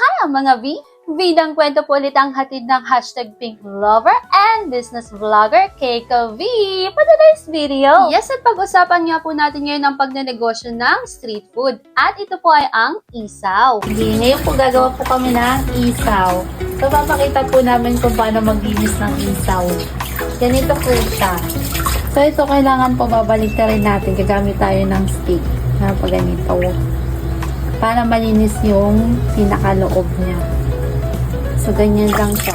hi mga V! Bidang kwento po ulit ang hatid ng hashtag Pink Lover and Business Vlogger Keiko V for today's video. Yes, at pag-usapan nga po natin ngayon ang pagnenegosyo ng street food. At ito po ay ang isaw. Hindi, ngayon po gagawa po kami ng isaw. So, papakita po namin kung paano maglinis ng isaw. Ganito po siya. So, ito kailangan po babalik na rin natin. Gagamit tayo ng stick na pa ganito. Para malinis yung pinakaloob niya. So, ganyan lang siya.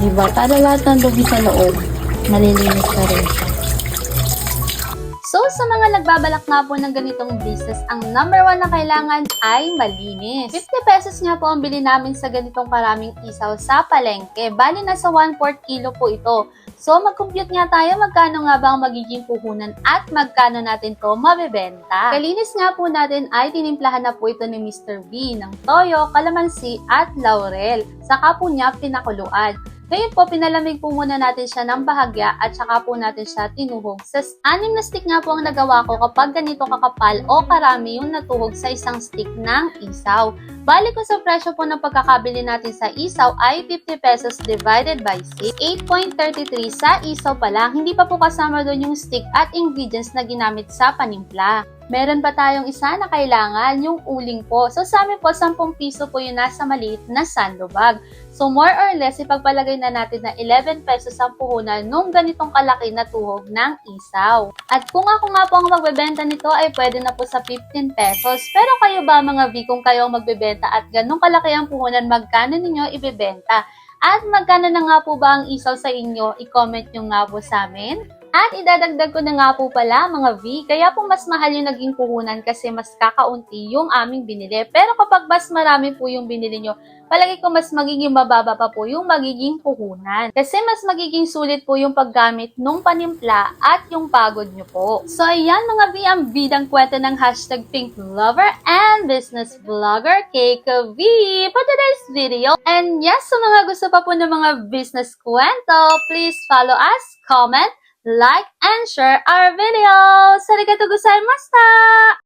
Diba? Para lahat ng dumi sa loob, malilinis na rin siya. So, sa mga nagbabalak nga po ng ganitong business, ang number one na kailangan ay malinis. 50 pesos nga po ang bili namin sa ganitong karaming isaw sa palengke. Bali, nasa 1 4 kilo po ito. So, mag-compute nga tayo magkano nga ba ang magiging puhunan at magkano natin to mabebenta. Kalinis nga po natin ay tinimplahan na po ito ni Mr. V ng toyo, kalamansi at laurel. Saka po niya pinakuluan. Ngayon po, pinalamig po muna natin siya ng bahagya at saka po natin siya tinuhog. Sa anim na stick nga po ang nagawa ko kapag ganito kakapal o karami yung natuhog sa isang stick ng isaw. Bali ko sa presyo po ng pagkakabili natin sa isaw ay 50 pesos divided by 6. 8.33 sa isaw pa lang. Hindi pa po kasama doon yung stick at ingredients na ginamit sa panimpla. Meron pa tayong isa na kailangan, yung uling po. So sa amin po, 10 piso po yung nasa maliit na sandobag. So more or less, ipagpalagay na natin na 11 pesos ang puhunan nung ganitong kalaki na tuhog ng isaw. At kung ako nga po ang magbebenta nito ay pwede na po sa 15 pesos. Pero kayo ba mga V kung kayo ang magbebenta at ganong kalaki ang puhunan, magkano ninyo ibebenta? At magkano na nga po ba ang isaw sa inyo? I-comment nyo nga po sa amin. At idadagdag ko na nga po pala mga V, kaya po mas mahal yung naging puhunan kasi mas kakaunti yung aming binili. Pero kapag mas marami po yung binili nyo, palagi ko mas magiging mababa pa po yung magiging puhunan. Kasi mas magiging sulit po yung paggamit nung panimpla at yung pagod nyo po. So ayan mga V, ang bidang kwento ng hashtag Pink Lover and Business Vlogger Keiko V for today's video. And yes, sa mga gusto pa po ng mga business kwento, please follow us, comment, like, and share our videos. Arigatou gozaimashita!